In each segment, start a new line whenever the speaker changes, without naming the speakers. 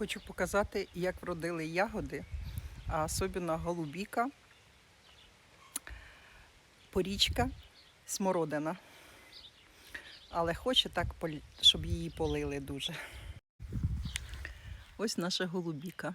Хочу показати, як вродили ягоди, а особливо голубіка, порічка, смородина. Але хоче так, щоб її полили дуже. Ось наша голубіка.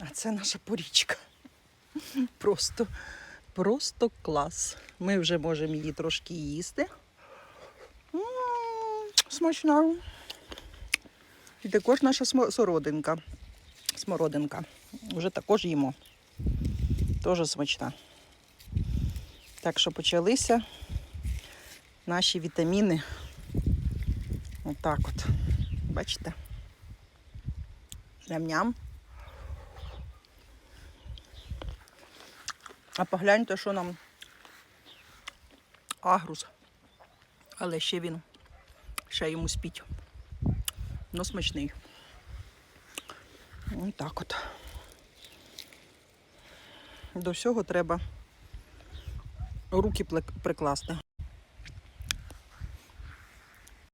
А це наша порічка. Просто, просто клас. Ми вже можемо її трошки їсти. М, Смачно. І також наша сородинка. Смородинка. Вже також їмо. Теж смачна. Так що почалися наші вітаміни. Отак от. Бачите? Ням-ням. А погляньте, що нам агрус. Але ще він, ще йому спіть. Ну, смачний. Ось так от. До всього треба руки прикласти.